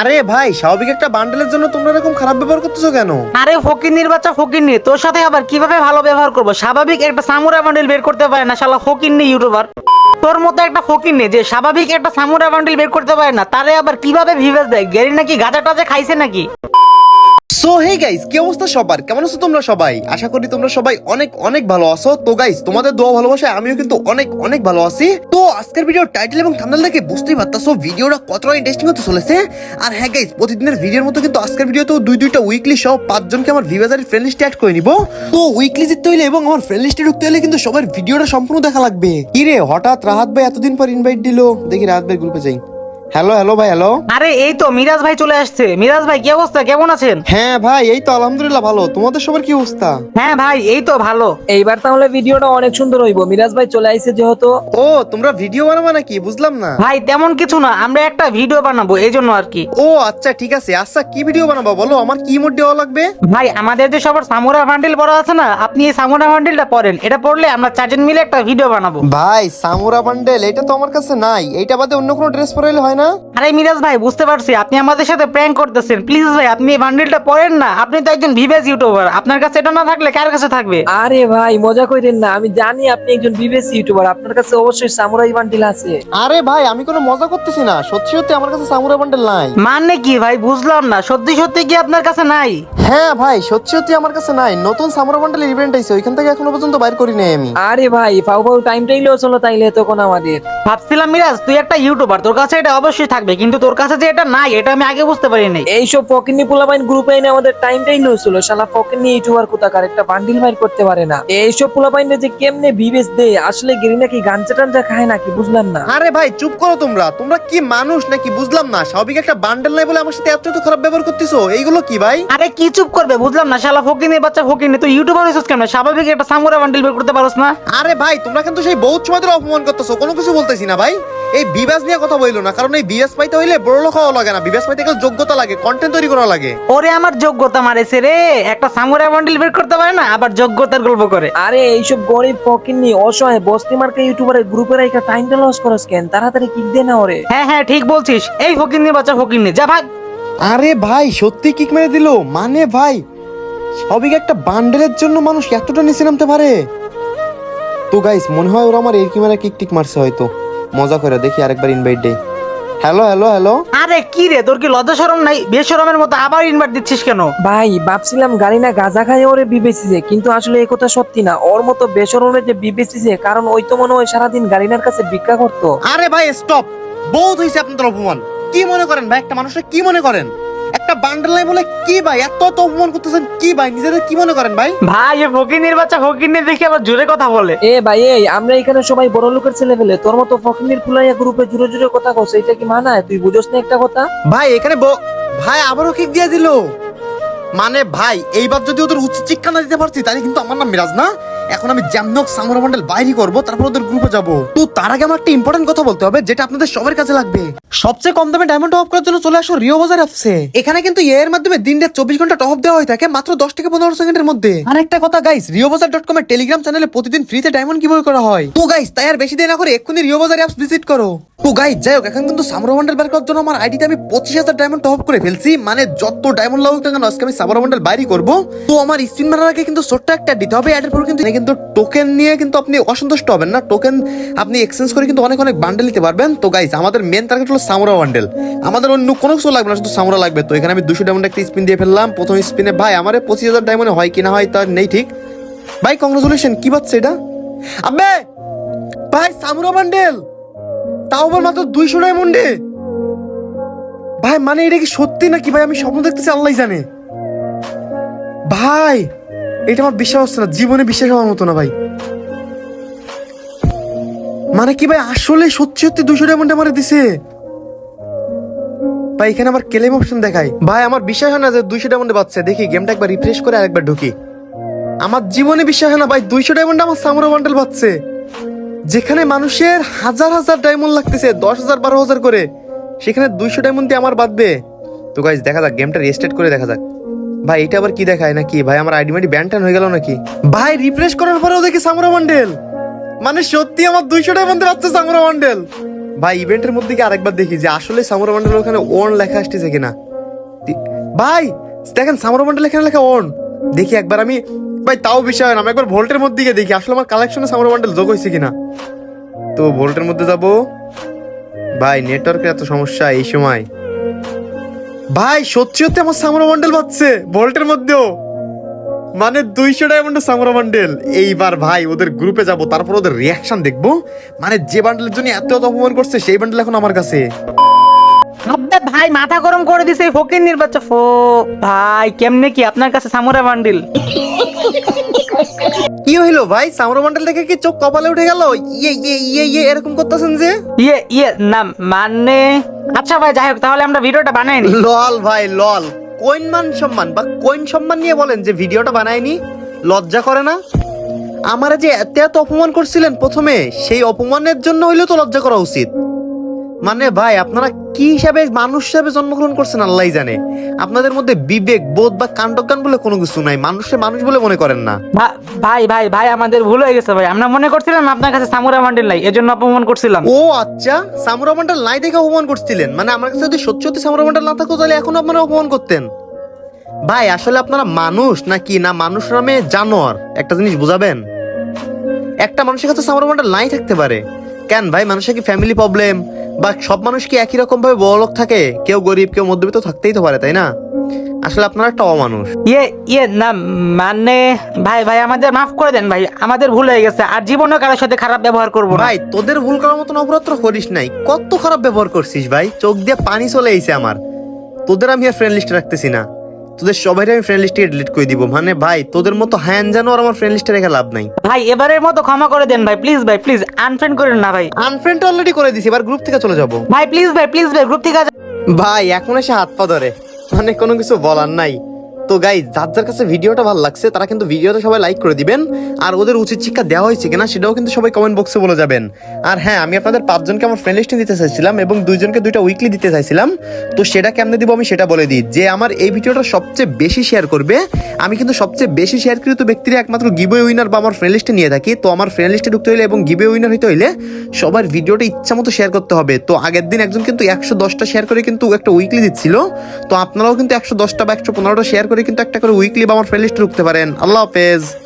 আরে ভাই, স্বাভাবিক একটা বান্ডেলের জন্য তোমরা এরকম খারাপ ব্যবহার করতেছো কেন? আরে ফকিনির বাচ্চা ফকিনি তোর সাথে আবার কীভাবে ভালো ব্যবহার করব? স্বাভাবিক একটা সামুরা বান্ডেল বের করতে পারে না, শালা ফকিনি ইউটিউবার। তোর মতো একটা ফকির নেই যে স্বাভাবিক একটা সামুরা বান্ডেল বের করতে পারে না, তারে আবার কীভাবে ভিভেস দেয়? গেরি নাকি গাঁজা টাজা খাইছে নাকি? সো হে গাইস কি অবস্থা সবার? কেমন আছো তোমরা সবাই? আশা করি তোমরা সবাই অনেক অনেক ভালো আছো। তো গাইস তোমাদের দোয়া ভালোবাসায় আমিও কিন্তু অনেক অনেক ভালো আছি। তো আজকের ভিডিও টাইটেল এবং থাম্বনেল দেখে বুঝতেই পারতাছো ভিডিওটা কতটা ইন্টারেস্টিং হতে চলেছে। আর হ্যাঁ গাইস প্রতিদিনের ভিডিওর মতো কিন্তু আজকের ভিডিওতেও দুই, দুইটা উইকলি সহ পাঁচজনকে আমার ভিভাজারের ফ্রেন্ড লিস্টে অ্যাড করে নিব। তো উইকলি জিততে হইলে এবং আমার ফ্রেন্ড লিস্টে ঢুকতে হলে কিন্তু সবার ভিডিওটা সম্পূর্ণ দেখা লাগবে। কি রে, হঠাৎ রাহাত ভাই এতদিন পর ইনভাইট দিলো? দেখি রাহাত ভাই গ্রুপে যাই। হ্যালো হ্যালো ভাই হ্যালো আরে এই তো মিরাজ ভাই চলে আসছে। মিরাজ ভাই কি অবস্থা? কেমন আছেন? হ্যাঁ ভাই এই তো আলহামদুলিল্লাহ ভালো। তোমাদের সবার কি অবস্থা? হ্যাঁ ভাই এই তো ভালো। এইবার তাহলে ভিডিওটা অনেক সুন্দর হইব। মিরাজ ভাই চলে আইছে যেহেতু। ও তোমরা ভিডিও বানাবা নাকি? বুঝলাম না। ভাই তেমন কিছু না। আমরা একটা ভিডিও বানাবো এই জন্য আর কি। ও আচ্ছা ঠিক আছে। আচ্ছা কি ভিডিও বানাবা? বলো আমার কি মোড দেওয়া লাগবে? ভাই আমাদের যে সবার সামুরা বান্ডিল পড়া আছে না আপনি এই সামুরা বান্ডিলটা পড়েন এটা পরলে আমরা চারজন মিলে একটা ভিডিও বানাবো। ভাই সামুরা বান্ডেল এটা তো আমার কাছে নাই। এইটা বাদে অন্য কোনো ড্রেস পরাইলে হয় না আরে মিরাজ ভাই বুঝতে পারছি। আপনি আমাদের সাথে প্র্যাঙ্ক করতেছেন। প্লিজ ভাই আপনি এই বান্ডিলটা পড়েন না। আপনি তো একজন ভিভেজ ইউটিউবার আপনার কাছে এটা না থাকলে কার কাছে থাকবে? আরে ভাই মজা কইরেন না। আমি জানি আপনি একজন বিবেসি ইউটিউবার আপনার কাছে অবশ্যই সামুরাই বান্ডিল আছে। আরে ভাই আমি কোনো মজা করতেছি না। সত্যি সত্যি আমার কাছে সামুরা বান্ডেল নাই। মানে কি ভাই? বুঝলাম না। সত্যি সত্যি কি আপনার কাছে নাই? হ্যাঁ ভাই সত্যি সত্যি আমার কাছে নাই। নতুন সামুরা বান্ডেল ইভেন্ট আইছে। ওইখান থেকে এখনও পর্যন্ত বাইর করি নাই আমি। আরে ভাই ফাউ ফাউ টাইম টাইলেও চলো তাইলে তখন আমাদের। ভাবছিলাম মিরাজ তুই একটা ইউটিউবার তোর কাছে এটা অবশ্যই থাকবে কিন্তু তোর কাছে যে এটা নাই এটা আমি আগে বুঝতে পারি নাই এইসব ফকিনি পোলাপাইন গ্রুপে এনে আমাদের টাইম টাইলেও ছিল শালা ফকিনি ইউটিউবার কোথাকার একটা বান্ডিল বাইর করতে পারে না। এইসব পোলাপাইন যে কেমনে বিবেস দেয় আসলে গেরি নাকি গাঞ্জা টাঞ্জা খায় নাকি বুঝলাম না। আরে ভাই চুপ করো তোমরা। তোমরা কি মানুষ নাকি বুঝলাম না। স্বাভাবিক একটা বান্ডেল নাই বলে আমার সাথে এত এত খারাপ ব্যবহার করতেছো? এইগুলো কি ভাই? আরে কি চুপ করবে বুঝলাম না। শালা ফকিনের বাচ্চা ফকিনি তুই ইউটিউবার হইছিস কেন? স্বাভাবিক একটা সামুরা বান্ডিল বের করতে পারোস না? আরে ভাই তোমরা কিন্তু সেই বহুত সময় ধরে অপমান করতেছো কোনো কিছু বলতেছি না ভাই। এই বিবাস নিয়ে কথা বইলো না কারণ এই বিএস পাইতে হইলে বড় লোক হওয়া লাগে না। বিবাস পাইতে গেলে যোগ্যতা লাগে কন্টেন্ট তৈরি করা লাগে। ওরে আমার যোগ্যতা মারেছে রে। একটা সামুরা বান্ডিল বের করতে পারে না আবার যোগ্যতার গল্প করে। আরে এইসব গরিব ফকিনি অসহায় বস্তি মার্কা ইউটিউবারের গ্রুপে রাইখা টাইমটা লস করস কেন? তাড়াতাড়ি কিক দে না ওরে। হ্যাঁ হ্যাঁ ঠিক বলছিস। এই ফকিন্নি বাচ্চা ফকিন্নি যা ভাগ। আরে ভাই সত্যি কিক মেরে দিল? মানে ভাই সবিক একটা বান্ডেলের জন্য মানুষ এতটা নিচে নামতে পারে? তো গাইস মনে হয় ওরা আমার এরকি মেরা কিক টিক মারছে হয়তো। মজা করে দেখি আরেকবার ইনভাইট দেই। হ্যালো হ্যালো হ্যালো আরে কি রে তোর কি লজ্জা শরম নাই? বেশরমের মতো আবার ইনভাইট দিচ্ছিস কেন? ভাই ভাবছিলাম গাড়ি না গাজা খায় ওরে বিবেচিছে কিন্তু আসলে এই কথা সত্যি না। ওর মতো বেশরমের যে বিবেচিছে কারণ ওই তো মনে হয় সারাদিন গালিনার কাছে ভিক্ষা করতো। আরে ভাই স্টপ বহুত হইছে আপনাদের অপমান। কি মনে করেন ভাই একটা মানুষের কি মনে করেন? একটা বান্ডেল নাই বলে কি ভাই? এত এত অপমান করতেছেন কি ভাই? নিজেদের কি মনে করেন ভাই? ভাই এ ফকিন্নির বাচ্চা ফকিন্নি দেখে আবার জোরে কথা বলে। এ ভাই এই আমরা এখানে সবাই বড় লোকের ছেলে ফেলে তোর মতো ফকিনির ফুলাইয়া গ্রুপে জুড়ে জুড়ে কথা কস এটা কি মানায়? তুই বুঝোস না একটা কথা? ভাই এখানে ভাই আবারও কিক দিয়ে দিল। মানে ভাই এইবার যদি ওদের উচিত শিক্ষা না দিতে পারছি তাহলে কিন্তু আমার নাম মিরাজ না? এখন আমি জ্যামনক সামরা মন্ডল বাইরে করব, তারপর ওদের গ্রুপে যাব। তো তার আগে আমার একটা ইম্পর্টেন্ট কথা বলতে হবে, যেটা আপনাদের সবার কাছে লাগবে। সবচেয়ে কম দামে ডায়মন্ড টপ করার জন্য চলে আসো রিও বাজার অ্যাপসে এখানে কিন্তু এর মাধ্যমে দিন রাত চব্বিশ ঘণ্টা টপ দেওয়া হয়ে থাকে, মাত্র দশ থেকে পনেরো সেকেন্ডের মধ্যে। আর একটা কথা guys Rio Bazar dot com এর টেলিগ্রাম চ্যানেলে প্রতিদিন ফ্রিতে ডায়মন্ড কীভাবে করা হয়। তো গাইস তাই আর বেশি দেরি না করে এক্ষুনি রিও বাজার অ্যাপস ভিজিট করো। তো গাইস যাই হোক, এখন কিন্তু সামরা মন্ডল বের করার জন্য আমার আইডিতে আমি পঁচিশ হাজার ডায়মন্ড টপ করে ফেলছি। মানে যত ডায়মন্ড লাগুক না আজকে আমি সামরা মন্ডল বাইরে করব। তো আমার স্পিন মারার আগে কিন্তু ছোট্ট একটা দিতে হবে অ্যাডের পর কিন্তু কিন্তু টোকেন নিয়ে কিন্তু আপনি অসন্তুষ্ট হবেন না। টোকেন আপনি এক্সচেঞ্জ করে কিন্তু অনেক অনেক বান্ডেল নিতে পারবেন। তো গাইস আমাদের মেন টার্গেট হলো সামরা বান্ডেল আমাদের অন্য কোনো কিছু লাগবে না, শুধু সামরা লাগবে। তো এখানে আমি দুশো ডায়মন্ড একটা স্পিন দিয়ে ফেললাম। প্রথম স্পিনে ভাই, আমার পঁচিশ হাজার ডায়মন্ডে হয় কি না হয় তার নেই ঠিক। ভাই কংগ্রেচুলেশন কি পাচ্ছে এটা? আবে ভাই সামুরা বান্ডেল তাও আবার মাত্র দুইশো ডায়মন্ডে ভাই মানে এটা কি সত্যি নাকি? ভাই, আমি স্বপ্ন দেখতেছি আল্লাহ জানে। ভাই! এটা আমার বিশ্বাস হচ্ছে না, জীবনে বিশ্বাস হওয়ার মতো না ভাই। মানে কি ভাই, আসলে সত্যি সত্যি দুশো ডায়মন্ড আমারে দিছে? ভাই, এখানে আমার ক্লেম অপশন দেখায় ভাই, আমার বিশ্বাস হয় না যে দুইশো ডায়মন্ডে পাচ্ছে দেখি গেমটা একবার রিফ্রেশ করে আরেকবার ঢুকি। আমার জীবনে বিশ্বাস হয় না ভাই দুইশো ডায়মন্ড আমার সামরা বান্ডেল পাচ্ছে যেখানে মানুষের হাজার হাজার ডায়মন্ড লাগতেছে, দশ হাজার, বারো হাজার করে, সেখানে দুইশো ডায়মন্ড দিয়ে আমার বাদবে তো গাইজ দেখা যাক গেমটা রেস্টার্ট করে দেখা যাক। ভাই, এটা আবার কি দেখায় নাকি? ভাই, আমার আইডি মাইডি ব্যান হয়ে গেল নাকি? ভাই রিফ্রেশ করার পরেও দেখি সামরা মন্ডেল মানে সত্যি আমার দুইশো ডায়মন্ড পাচ্ছে সামরা মন্ডেল ভাই ইভেন্টের মধ্যে কি আরেকবার দেখি যে আসলে সামরা মন্ডল ওখানে ওন লেখা আসতেছে কিনা। ভাই, দেখেন সামরা মন্ডল এখানে লেখা ওন দেখি একবার আমি ভাই, তাও বিষয় না, আমি একবার ভোল্টের মধ্যে গিয়ে দেখি, আসলে আমার কালেকশনে সামরা মন্ডল যোগ হয়েছে কিনা। তো ভোল্টের মধ্যে যাব। ভাই নেটওয়ার্কের এত সমস্যা এই সময়। ভাই, সত্যি সত্যি আমার সামরা মন্ডল পাচ্ছে ভোল্টের মধ্যেও। মানে দুইশো ডায়মন্ডের সামরা বান্ডেল এইবার ভাই, ওদের গ্রুপে যাব, তারপর ওদের রিয়াকশন দেখব। মানে যে বান্ডেলের জন্য এত এত অপমান করছে, সেই বান্ডেল এখন আমার কাছে। ভাই, মাথা গরম করে দিছে ফকির নির্বাচন ফো, ভাই, কেমনে কি আপনার কাছে সামুরা বান্ডিল হইল? ভাই সামর মন্ডল দেখে কি চোখ কপালে উঠে গেল? ইয়ে ইয়ে ইয়ে ইয়ে এরকম করতেছেন যে? ইয়ে ইয়ে না মানে? আচ্ছা ভাই যাই হোক তাহলে আমরা ভিডিওটা বানাই নি। লল ভাই লল। কোন মান সম্মান বা কোন সম্মান নিয়ে বলেন যে ভিডিওটা বানায়নি লজ্জা করে না? আমারা যে এত এত অপমান করছিলেন প্রথমে সেই অপমানের জন্য হইলেও তো লজ্জা করা উচিত। মানে ভাই আপনারা কি হিসাবে মানুষ হিসাবে জন্মগ্রহণ করছেন আল্লাহ জানে। আপনাদের মধ্যে বিবেক বোধ বা কাণ্ডজ্ঞান বলে কোনো কিছু নাই। মানুষে মানুষ বলে মনে করেন না। ভাই ভাই ভাই আমাদের ভুল হয়ে গেছে ভাই। আমরা মনে করছিলাম আপনার কাছে সামুরা বান্ডিল নাই এজন্য অপমান করছিলাম। ও আচ্ছা। সামুরা মন্ডল নাই দেখে অপমান করছিলেন। মানে আমার কাছে যদি সত্যি সত্যি সামুরা মন্ডল না থাকতো তাহলে এখন আপনারা অপমান করতেন। ভাই আসলে আপনারা মানুষ নাকি না মানুষ নামে জানোয়ার? একটা জিনিস বুঝাবেন? একটা মানুষের কাছে সামুরা মন্ডল নাই থাকতে পারে। কেন ভাই? মানুষের কি ফ্যামিলি প্রবলেম বা সব মানুষ কি একই রকম ভাবে বড়লোক থাকে? কেউ গরিব কেউ মধ্যবিত্ত থাকতেই তো পারে তাই না? আসলে আপনারা একটা অমানুষ। ইয়ে ইয়ে না মানে ভাই ভাই আমাদের মাফ করে দেন ভাই আমাদের ভুল হয়ে গেছে আর জীবনে কারোর সাথে খারাপ ব্যবহার করব না। ভাই তোদের ভুল করার মতন অপরাধ তো করিস নাই। কত খারাপ ব্যবহার করছিস ভাই? চোখ দিয়ে পানি চলে আইছে আমার। তোদের আমি আর ফ্রেন্ড লিস্টে রাখতেছি না। তোদের সবাই আমি ফ্রেন্ড লিস্টে ডিলিট করে দিব। মানে ভাই তোদের মতো হ্যান জানো আর আমার ফ্রেন্ড লিস্টে রেখে লাভ নাই। ভাই এবারের মতো ক্ষমা করে দেন ভাই। প্লিজ ভাই প্লিজ আনফ্রেন্ড করেন না ভাই। আনফ্রেন্ড অলরেডি করে দিছি এবার গ্রুপ থেকে চলে যাব। ভাই প্লিজ ভাই প্লিজ ভাই গ্রুপ থেকে ভাই এখন এসে হাত পা ধরে। মানে কোনো কিছু বলার নাই। তো গাই যার যার কাছে ভিডিওটা ভালো লাগছে, তারা কিন্তু ভিডিওটা সবাই লাইক করে দিবেন। আর ওদের উচিত শিক্ষা দেওয়া হয়েছে কিনা, সেটাও কিন্তু সবাই কমেন্ট বক্সে বলে যাবেন। আর হ্যাঁ আমি আপনাদের পাঁচজনকে আমার ফ্রেন্ড লিস্টে দিতে চাইছিলাম এবং দুইজনকে দুইটা উইকলি দিতে চাইছিলাম। তো সেটা কেমনে দিব আমি সেটা বলে দিই। যে আমার এই ভিডিওটা সবচেয়ে বেশি শেয়ার করবে, আমি কিন্তু সবচেয়ে বেশি শেয়ারকৃত ব্যক্তিরা একমাত্র গিবে উইনার বা আমার ফ্রেন্ড লিস্টে নিয়ে থাকি। তো আমার ফ্রেন্ড লিস্টে ঢুকতে হলে এবং গিবে উইনার হইতে হইলে সবার ভিডিওটা ইচ্ছা মতো শেয়ার করতে হবে। তো আগের দিন একজন কিন্তু একশো দশটা শেয়ার করে কিন্তু একটা উইকলি দিচ্ছিল। তো আপনারাও কিন্তু একশো দশটা বা একশো পনেরোটা শেয়ার কিন্তু একটা করে উইকলি বা আমার প্লেলিস্টে লিস্টে ঢুকতে পারেন। আল্লাহ হাফেজ।